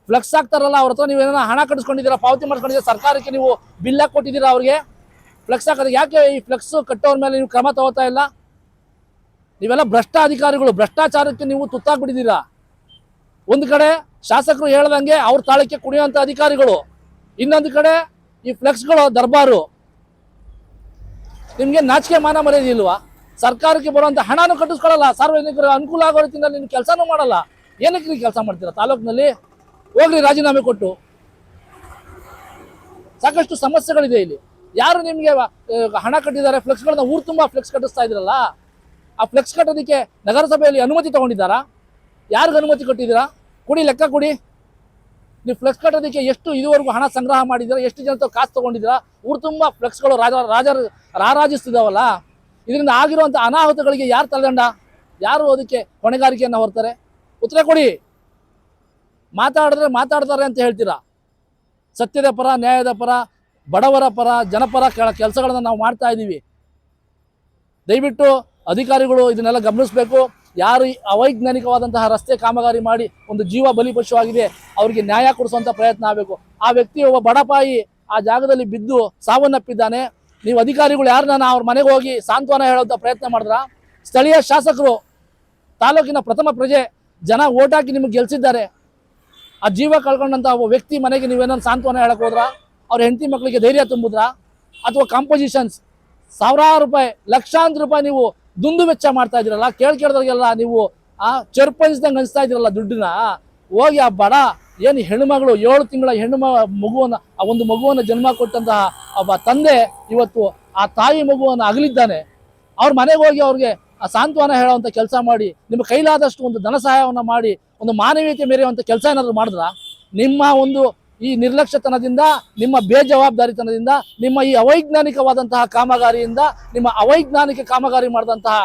ಫ್ಲೆಕ್ಸ್ ಹಾಕ್ತಾರಲ್ಲ ಅವ್ರ ಹತ್ರ ನೀವು ಏನಾರ ಹಣ ಕಟ್ಟಿಸ್ಕೊಂಡಿದ್ದೀರಾ ಪಾವತಿ ಮಾಡ್ಕೊಂಡಿದ್ದೀರಾ ಸರ್ಕಾರಕ್ಕೆ ನೀವು ಬಿಲ್ ಹಾಕಿ ಕೊಟ್ಟಿದ್ದೀರಾ ಅವ್ರಿಗೆ? ಫ್ಲೆಕ್ಸ್ ಹಾಕೋದು ಯಾಕೆ ಈ ಫ್ಲೆಕ್ಸ್ ಕಟ್ಟೋರ ಮೇಲೆ ನೀವು ಕ್ರಮ ತಗೋತಾ ಇಲ್ಲ? ನೀವೆಲ್ಲ ಭ್ರಷ್ಟ ಅಧಿಕಾರಿಗಳು ಭ್ರಷ್ಟಾಚಾರಕ್ಕೆ ನೀವು ತುತ್ತಾಗ್ಬಿಟ್ಟಿದ್ದೀರಾ? ಒಂದು ಕಡೆ ಶಾಸಕರು ಹೇಳ್ದಂಗೆ ಅವ್ರ ತಾಳಕ್ಕೆ ಕುಣಿಯುವಂಥ ಅಧಿಕಾರಿಗಳು, ಇನ್ನೊಂದು ಕಡೆ ಈ ಫ್ಲೆಕ್ಸ್ಗಳು ದರ್ಬಾರು. ನಿಮಗೆ ನಾಚಿಕೆ ಮಾನ ಮರ್ಯಾದೆ ಇಲ್ವಾ? ಸರ್ಕಾರಕ್ಕೆ ಬರುವಂಥ ಹಣನೂ ಕಟ್ಟಿಸ್ಕೊಳ್ಳಲ್ಲ ಸಾರ್ವಜನಿಕರ ಅನುಕೂಲ ಆಗೋ ರೀತಿಯಿಂದ ನೀನು ಕೆಲಸನೂ ಮಾಡಲ್ಲ. ಏನಕ್ಕೆ ನೀವು ಕೆಲಸ ಮಾಡ್ತೀರಾ? ತಾಲೂಕಿನಲ್ಲಿ ಹೋಗ್ರಿ, ರಾಜೀನಾಮೆ ಕೊಟ್ಟು. ಸಾಕಷ್ಟು ಸಮಸ್ಯೆಗಳಿದೆ ಇಲ್ಲಿ. ಯಾರು ನಿಮಗೆ ಹಣ ಕಟ್ಟಿದ್ದಾರೆ ಫ್ಲೆಕ್ಸ್ಗಳನ್ನ ಊರು ತುಂಬ ಫ್ಲೆಕ್ಸ್ ಕಟ್ಟಿಸ್ತಾ ಇದ್ರಲ್ಲ, ಆ ಫ್ಲೆಕ್ಸ್ ಕಟ್ಟೋದಕ್ಕೆ ನಗರಸಭೆಯಲ್ಲಿ ಅನುಮತಿ ತಗೊಂಡಿದ್ದಾರಾ? ಯಾರಿಗೆ ಅನುಮತಿ ಕೊಟ್ಟಿದ್ದೀರಾ? ಕೊಡಿ, ಲೆಕ್ಕ ಕೊಡಿ. ನೀವು ಫ್ಲೆಕ್ಸ್ ಕಟ್ಟೋದಕ್ಕೆ ಎಷ್ಟು ಇದುವರೆಗೂ ಹಣ ಸಂಗ್ರಹ ಮಾಡಿದ್ದೀರಾ? ಎಷ್ಟು ಜನ ಕಾಸು ತಗೊಂಡಿದ್ದೀರಾ? ಊರು ತುಂಬ ಫ್ಲೆಕ್ಸ್ಗಳು ರಾಜ ರಾಜ ರಾರಾಜಿಸ್ತಿದ್ದಾವಲ್ಲ ಇದರಿಂದ ಆಗಿರುವಂಥ ಅನಾಹುತಗಳಿಗೆ ಯಾರು ತಲೆದಂಡ? ಯಾರು ಅದಕ್ಕೆ ಹೊಣೆಗಾರಿಕೆಯನ್ನು ಹೊರ್ತಾರೆ? ಉತ್ತರ ಕೊಡಿ. ಮಾತಾಡಿದ್ರೆ ಮಾತಾಡ್ತಾರೆ ಅಂತ ಹೇಳ್ತೀರಾ? ಸತ್ಯದ ಪರ, ನ್ಯಾಯದ ಪರ, ಬಡವರ ಪರ, ಜನಪರ ಕೆಲಸಗಳನ್ನು ನಾವು ಮಾಡ್ತಾ ಇದ್ದೀವಿ. ದಯವಿಟ್ಟು ಅಧಿಕಾರಿಗಳು ಇದನ್ನೆಲ್ಲ ಗಮನಿಸಬೇಕು. ಯಾರು ಅವೈಜ್ಞಾನಿಕವಾದಂತಹ ರಸ್ತೆ ಕಾಮಗಾರಿ ಮಾಡಿ ಒಂದು ಜೀವ ಬಲಿಪಶು ಆಗಿದೆ ಅವರಿಗೆ ನ್ಯಾಯ ಕೊಡಿಸುವಂಥ ಪ್ರಯತ್ನ ಆಗಬೇಕು. ಆ ವ್ಯಕ್ತಿ ಒಬ್ಬ ಬಡಪಾಯಿ ಆ ಜಾಗದಲ್ಲಿ ಬಿದ್ದು ಸಾವನ್ನಪ್ಪಿದ್ದಾನೆ. ನೀವು ಅಧಿಕಾರಿಗಳು ಯಾರನ್ನ ಅವ್ರ ಮನೆಗೆ ಹೋಗಿ ಸಾಂತ್ವನ ಹೇಳುವಂತ ಪ್ರಯತ್ನ ಮಾಡಿದ್ರ? ಸ್ಥಳೀಯ ಶಾಸಕರು, ತಾಲೂಕಿನ ಪ್ರಥಮ ಪ್ರಜೆ, ಜನ ಓಟಾಕಿ ನಿಮಗೆ ಗೆಲ್ಸಿದ್ದಾರೆ. ಆ ಜೀವ ಕಳ್ಕೊಂಡಂತ ಒಬ್ಬ ವ್ಯಕ್ತಿ ಮನೆಗೆ ನೀವೇನಾದ್ರು ಸಾಂತ್ವನ ಹೇಳಕ್ ಹೋದ್ರ? ಅವ್ರ ಹೆಂಡತಿ ಮಕ್ಕಳಿಗೆ ಧೈರ್ಯ ತುಂಬುದ್ರ? ಅಥವಾ ಕಾಂಪೋಸಿಷನ್ಸ್ ಸಾವಿರಾರು ರೂಪಾಯಿ, ಲಕ್ಷಾಂತರ ರೂಪಾಯಿ ನೀವು ದುಂದು ವೆಚ್ಚ ಮಾಡ್ತಾ ಇದ್ದೀರಲ್ಲ, ಕೇಳ್ ಕೇಳಿದ್ರಿಗೆಲ್ಲ ನೀವು, ಆ, ಚರ್ಪಂಚ್ದಂಗೆ ಅನಿಸ್ತಾ ಇದ್ದೀರಲ್ಲ ದುಡ್ಡನ್ನ, ಹೋಗಿ ಆ ಬಡ, ಏನು ಹೆಣ್ಣುಮಗಳು, ಏಳು ತಿಂಗಳ ಹೆಣ್ಣು ಮಗುವನ್ನ, ಆ ಒಂದು ಮಗುವನ್ನು ಜನ್ಮ ಕೊಟ್ಟಂತಹ ಒಬ್ಬ ತಂದೆ ಇವತ್ತು ಆ ತಾಯಿ ಮಗುವನ್ನು ಅಗಲಿದ್ದಾನೆ. ಅವ್ರ ಮನೆಗೆ ಹೋಗಿ ಅವ್ರಿಗೆ ಆ ಸಾಂತ್ವನ ಹೇಳುವಂತ ಕೆಲಸ ಮಾಡಿ, ನಿಮ್ಮ ಕೈಲಾದಷ್ಟು ಒಂದು ಧನ ಸಹಾಯವನ್ನು ಮಾಡಿ, ಒಂದು ಮಾನವೀಯತೆ ಮೇರೆಯುವಂಥ ಕೆಲಸ ಏನಾದ್ರು ಮಾಡಿದ್ರ? ನಿಮ್ಮ ಒಂದು ಈ ನಿರ್ಲಕ್ಷ್ಯತನದಿಂದ, ನಿಮ್ಮ ಬೇಜವಾಬ್ದಾರಿತನದಿಂದ, ನಿಮ್ಮ ಈ ಅವೈಜ್ಞಾನಿಕವಾದಂತಹ ಕಾಮಗಾರಿಯಿಂದ, ನಿಮ್ಮ ಅವೈಜ್ಞಾನಿಕ ಕಾಮಗಾರಿ ಮಾಡಿದಂತಹ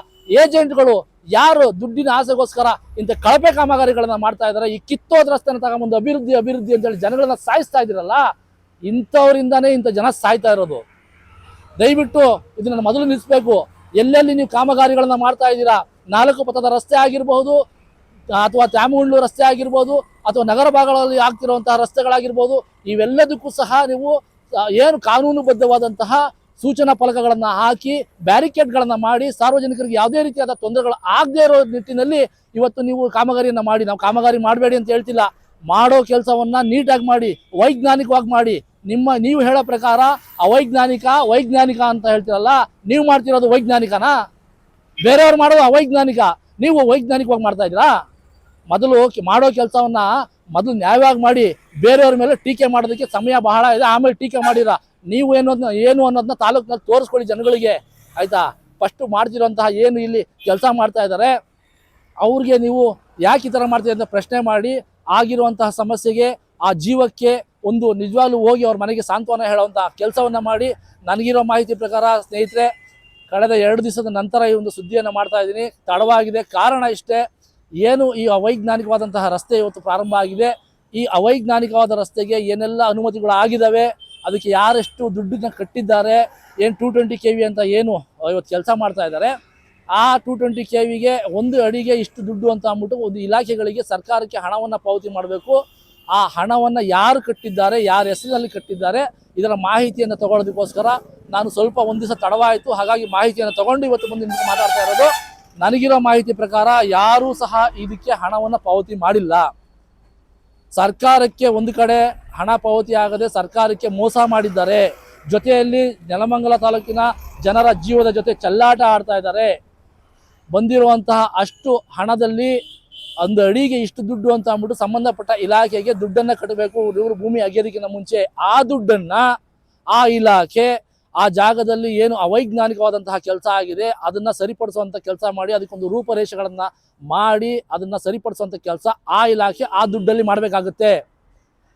ಏಜೆಂಟ್ಗಳು ಯಾರು ದುಡ್ಡಿನ ಆಸೆಗೋಸ್ಕರ ಇಂಥ ಕಳಪೆ ಕಾಮಗಾರಿಗಳನ್ನ ಮಾಡ್ತಾ ಇದ್ದಾರೆ ಈ ಕಿತ್ತೋದ ರಸ್ತೆನ ತಗೊಂಬಂದು ಅಭಿವೃದ್ಧಿ ಅಭಿವೃದ್ಧಿ ಅಂತೇಳಿ ಜನಗಳನ್ನ ಸಾಯಿಸ್ತಾ ಇದ್ದೀರಲ್ಲ, ಇಂಥವರಿಂದಾನೇ ಇಂಥ ಜನ ಸಾಯ್ತಾ ಇರೋದು. ದಯವಿಟ್ಟು ಇದನ್ನ ಮೊದಲು ನಿಲ್ಲಿಸಬೇಕು ಎಲ್ಲೆಲ್ಲಿ ನೀವು ಕಾಮಗಾರಿಗಳನ್ನು ಮಾಡ್ತಾ ಇದ್ದೀರಾ? ನಾಲ್ಕು ಪಥದ ರಸ್ತೆ ಆಗಿರಬಹುದು ಅಥವಾ ತ್ಯಾಮಗುಂಡ್ಲು ರಸ್ತೆ ಆಗಿರ್ಬೋದು, ಅಥವಾ ನಗರ ಭಾಗಗಳಲ್ಲಿ ಆಗ್ತಿರುವಂತಹ ರಸ್ತೆಗಳಾಗಿರ್ಬೋದು, ಇವೆಲ್ಲದಕ್ಕೂ ಸಹ ನೀವು ಏನು ಕಾನೂನುಬದ್ಧವಾದಂತಹ ಸೂಚನಾ ಫಲಕಗಳನ್ನು ಹಾಕಿ, ಬ್ಯಾರಿಕೇಡ್ಗಳನ್ನು ಮಾಡಿ, ಸಾರ್ವಜನಿಕರಿಗೆ ಯಾವುದೇ ರೀತಿಯಾದ ತೊಂದರೆಗಳು ಆಗದೇ ಇರೋ ನಿಟ್ಟಿನಲ್ಲಿ ಇವತ್ತು ನೀವು ಕಾಮಗಾರಿಯನ್ನು ಮಾಡಿ. ನಾವು ಕಾಮಗಾರಿ ಮಾಡಬೇಡಿ ಅಂತ ಹೇಳ್ತಿಲ್ಲ. ಮಾಡೋ ಕೆಲಸವನ್ನ ನೀಟಾಗಿ ಮಾಡಿ, ವೈಜ್ಞಾನಿಕವಾಗಿ ಮಾಡಿ ನಿಮ್ಮ ನೀವು ಹೇಳೋ ಪ್ರಕಾರ ಅವೈಜ್ಞಾನಿಕ, ವೈಜ್ಞಾನಿಕ ಅಂತ ಹೇಳ್ತೀರಲ್ಲ, ನೀವು ಮಾಡ್ತಿರೋದು ವೈಜ್ಞಾನಿಕನಾ? ಬೇರೆಯವ್ರು ಮಾಡೋದು ಅವೈಜ್ಞಾನಿಕ. ನೀವು ವೈಜ್ಞಾನಿಕವಾಗಿ ಮಾಡ್ತಾ ಇದ್ದೀರಾ? ಮೊದಲು ಮಾಡೋ ಕೆಲಸವನ್ನ ಮೊದಲು ನ್ಯಾಯವಾಗಿ ಮಾಡಿ, ಬೇರೆಯವ್ರ ಮೇಲೆ ಟೀಕೆ ಮಾಡೋದಕ್ಕೆ ಸಮಯ ಬಹಳ ಇದೆ, ಆಮೇಲೆ ಟೀಕೆ ಮಾಡಿರ. ನೀವು ಏನು ಏನು ಅನ್ನೋದನ್ನ ತಾಲೂಕಿನಲ್ಲಿ ತೋರಿಸ್ಕೊಳ್ಳಿ ಜನಗಳಿಗೆ. ಆಯ್ತಾ? ಫಸ್ಟು ಮಾಡ್ತಿರೋಂತಹ ಏನು ಇಲ್ಲಿ ಕೆಲಸ ಮಾಡ್ತಾ ಇದ್ದಾರೆ ಅವ್ರಿಗೆ ನೀವು ಯಾಕೆ ಈ ಥರ ಮಾಡ್ತೀರಿ ಅಂತ ಪ್ರಶ್ನೆ ಮಾಡಿ, ಆಗಿರುವಂತಹ ಸಮಸ್ಯೆಗೆ, ಆ ಜೀವಕ್ಕೆ ಒಂದು ನಿಜವಾಗ್ಲೂ ಹೋಗಿ ಅವ್ರ ಮನೆಗೆ ಸಾಂತ್ವನ ಹೇಳುವಂಥ ಕೆಲಸವನ್ನ ಮಾಡಿ ನನಗಿರೋ ಮಾಹಿತಿ ಪ್ರಕಾರ ಸ್ನೇಹಿತರೆ, ಕಳೆದ ಎರಡು ದಿವಸದ ನಂತರ ಈ ಒಂದು ಸುದ್ದಿಯನ್ನು ಮಾಡ್ತಾ ಇದ್ದೀನಿ. ತಡವಾಗಿದೆ. ಕಾರಣ ಇಷ್ಟೇ, ಏನು ಈ ಅವೈಜ್ಞಾನಿಕವಾದಂತಹ ರಸ್ತೆ ಇವತ್ತು ಪ್ರಾರಂಭ ಆಗಿದೆ. ಈ ಅವೈಜ್ಞಾನಿಕವಾದ ರಸ್ತೆಗೆ ಏನೆಲ್ಲ ಅನುಮತಿಗಳು ಆಗಿದ್ದಾವೆ ಅದಕ್ಕೆ ಯಾರೆಷ್ಟು ದುಡ್ಡನ್ನ ಕಟ್ಟಿದ್ದಾರೆ, ಏನು ಟೂ ಟ್ವೆಂಟಿ ಕೆ ವಿ ಅಂತ ಏನು ಇವತ್ತು ಕೆಲಸ ಮಾಡ್ತಾ ಇದ್ದಾರೆ. ಆ ಟೂ ಟ್ವೆಂಟಿ ಕೆ ವಿಗೆ ಒಂದು ಅಡಿಗೆ ಇಷ್ಟು ದುಡ್ಡು ಅಂತ ಅಂದ್ಬಿಟ್ಟು ಒಂದು ಇಲಾಖೆಗಳಿಗೆ ಸರ್ಕಾರಕ್ಕೆ ಹಣವನ್ನು ಪಾವತಿ ಮಾಡಬೇಕು. ಆ ಹಣವನ್ನು ಯಾರು ಕಟ್ಟಿದ್ದಾರೆ, ಯಾರ ಹೆಸರಿನಲ್ಲಿ ಕಟ್ಟಿದ್ದಾರೆ, ಇದರ ಮಾಹಿತಿಯನ್ನು ತಗೊಳ್ಳೋದಕ್ಕೋಸ್ಕರ ನಾನು ಸ್ವಲ್ಪ ಒಂದು ದಿವಸ ತಡವಾಯಿತು. ಹಾಗಾಗಿ ಮಾಹಿತಿಯನ್ನು ತಗೊಂಡು ಇವತ್ತು ಬಂದು ನಿಮಗೆ ಮಾತಾಡ್ತಾ ಇರೋದು. ನನಗಿರೋ ಮಾಹಿತಿ ಪ್ರಕಾರ ಯಾರೂ ಸಹ ಇದಕ್ಕೆ ಹಣವನ್ನು ಪಾವತಿ ಮಾಡಿಲ್ಲ. ಸರ್ಕಾರಕ್ಕೆ ಒಂದು ಕಡೆ ಹಣ ಪಾವತಿ ಆಗದೆ ಸರ್ಕಾರಕ್ಕೆ ಮೋಸ ಮಾಡಿದ್ದಾರೆ. ಜೊತೆಯಲ್ಲಿ ನೆಲಮಂಗಲ ತಾಲೂಕಿನ ಜನರ ಜೀವದ ಜೊತೆ ಚಲ್ಲಾಟ ಆಡ್ತಾ ಇದ್ದಾರೆ. ಬಂದಿರುವಂತಹ ಅಷ್ಟು ಹಣದಲ್ಲಿ ಒಂದು ಅಡಿಗೆ ಇಷ್ಟು ದುಡ್ಡು ಅಂತ ಅಂದ್ಬಿಟ್ಟು ಸಂಬಂಧಪಟ್ಟ ಇಲಾಖೆಗೆ ದುಡ್ಡನ್ನ ಕಟ್ಟಬೇಕು. ಇವರು ಭೂಮಿ ಅಗೆಯೋದಕ್ಕಿಂತ ಮುಂಚೆ ಆ ದುಡ್ಡನ್ನ ಆ ಇಲಾಖೆ, ಆ ಜಾಗದಲ್ಲಿ ಏನು ಅವೈಜ್ಞಾನಿಕವಾದಂತಹ ಕೆಲಸ ಆಗಿದೆ, ಅದನ್ನ ಸರಿಪಡಿಸುವಂತ ಕೆಲಸ ಮಾಡಿ, ಅದಕ್ಕೊಂದು ರೂಪರೇಷೆಗಳನ್ನ ಮಾಡಿ, ಅದನ್ನ ಸರಿಪಡಿಸುವಂತ ಕೆಲಸ ಆ ಇಲಾಖೆ ಆ ದುಡ್ಡಲ್ಲಿ ಮಾಡಬೇಕಾಗುತ್ತೆ.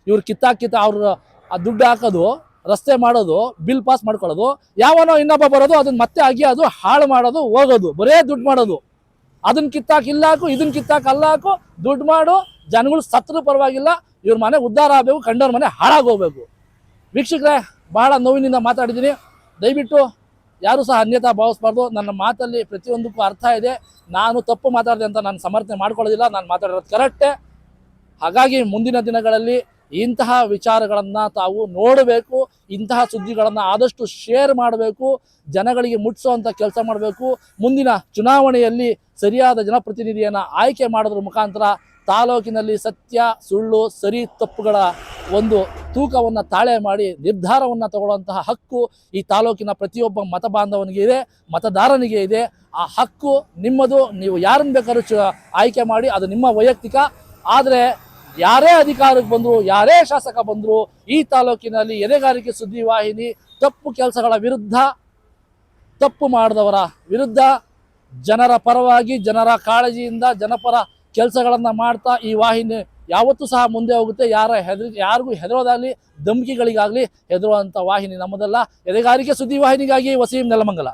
ಇವ್ರು ಕಿತ್ತಾಕಿತ್ತ ಕಿತ್ತ ಅವ್ರು ಆ ದುಡ್ಡು ಹಾಕೋದು, ರಸ್ತೆ ಮಾಡೋದು, ಬಿಲ್ ಪಾಸ್ ಮಾಡ್ಕೊಳ್ಳೋದು, ಯಾವನೋ ಇನ್ನೊಬ್ಬ ಬರೋದು, ಅದನ್ನ ಮತ್ತೆ ಅಗಿಯೋದು, ಹಾಳು ಮಾಡೋದು, ಹೋಗೋದು, ಬರೇ ದುಡ್ಡು ಮಾಡೋದು. ಅದನ್ನ ಕಿತ್ತಾಕ ಇಲ್ಲ ಹಾಕು ಇದನ್ನ ಕಿತ್ತಾಕ್ ಅಲ್ಲ ದುಡ್ಡು ಮಾಡು, ಜನಗಳು ಸತ್ತರೂ ಪರವಾಗಿಲ್ಲ, ಇವ್ರ ಮನೆ ಉದ್ಧಾರ ಆಗಬೇಕು, ಕಂಡವ್ರ ಮನೆ ಹಾಳಾಗೋಗ್ಬೇಕು ವೀಕ್ಷಕರೇ, ಬಹಳ ನೋವಿನಿಂದ ಮಾತಾಡಿದ್ದೀನಿ. ದಯವಿಟ್ಟು ಯಾರು ಸಹ ಅನ್ಯತಾ ಭಾವಿಸ್ಬಾರ್ದು. ನನ್ನ ಮಾತಲ್ಲಿ ಪ್ರತಿಯೊಂದಕ್ಕೂ ಅರ್ಥ ಇದೆ. ನಾನು ತಪ್ಪು ಮಾತಾಡಿದೆ ಅಂತ ನಾನು ಸಮರ್ಥನೆ ಮಾಡ್ಕೊಳ್ಳೋದಿಲ್ಲ. ನಾನು ಮಾತಾಡಿರೋದು ಕರೆಕ್ಟೇ. ಹಾಗಾಗಿ ಮುಂದಿನ ದಿನಗಳಲ್ಲಿ ಇಂತಹ ವಿಚಾರಗಳನ್ನು ತಾವು ನೋಡಬೇಕು. ಇಂತಹ ಸುದ್ದಿಗಳನ್ನು ಆದಷ್ಟು ಶೇರ್ ಮಾಡಬೇಕು, ಜನಗಳಿಗೆ ಮುಟ್ಟಿಸುವಂಥ ಕೆಲಸ ಮಾಡಬೇಕು. ಮುಂದಿನ ಚುನಾವಣೆಯಲ್ಲಿ ಸರಿಯಾದ ಜನಪ್ರತಿನಿಧಿಯನ್ನು ಆಯ್ಕೆ ಮಾಡೋದ್ರ ಮುಖಾಂತರ ತಾಲೂಕಿನಲ್ಲಿ ಸತ್ಯ, ಸುಳ್ಳು, ಸರಿ ತಪ್ಪುಗಳ ಒಂದು ತೂಕವನ್ನು ತಾಳೆ ಮಾಡಿ ನಿರ್ಧಾರವನ್ನು ತಗೊಳ್ಳುವಂತಹ ಹಕ್ಕು ಈ ತಾಲೂಕಿನ ಪ್ರತಿಯೊಬ್ಬ ಮತ ಬಾಂಧವನಿಗೆ ಇದೆ, ಮತದಾರನಿಗೆ ಇದೆ. ಆ ಹಕ್ಕು ನಿಮ್ಮದು, ನೀವು ಯಾರನ್ನು ಬೇಕಾದ್ರೂ ಆಯ್ಕೆ ಮಾಡಿ, ಅದು ನಿಮ್ಮ ವೈಯಕ್ತಿಕ. ಆದರೆ ಯಾರೇ ಅಧಿಕಾರಕ್ಕೆ ಬಂದರು, ಯಾರೇ ಶಾಸಕ ಬಂದರು, ಈ ತಾಲೂಕಿನಲ್ಲಿ ಎದೆಗಾರಿಕೆ ಸುದ್ದಿವಾಹಿನಿ ತಪ್ಪು ಕೆಲಸಗಳ ವಿರುದ್ಧ, ತಪ್ಪು ಮಾಡಿದವರ ವಿರುದ್ಧ ಜನರ ಪರವಾಗಿ, ಜನರ ಕಾಳಜಿಯಿಂದ, ಜನಪರ ಕೆಲಸಗಳನ್ನು ಮಾಡ್ತಾ ಈ ವಾಹಿನಿ ಯಾವತ್ತೂ ಸಹ ಮುಂದೆ ಹೋಗುತ್ತೆ. ಯಾರ ಹೆದರಿ, ಯಾರಿಗೂ ಹೆದರೋದಾಗಲಿ, ಧಮಕಿಗಳಿಗಾಗಲಿ ಹೆದರುವಂಥ ವಾಹಿನಿ ನಮ್ಮದಲ್ಲ. ಎದೆಗಾರಿಕೆ ಸುದ್ದಿ ವಾಹಿನಿಗಾಗಿ ವಸೀಂ ನೆಲಮಂಗಲ.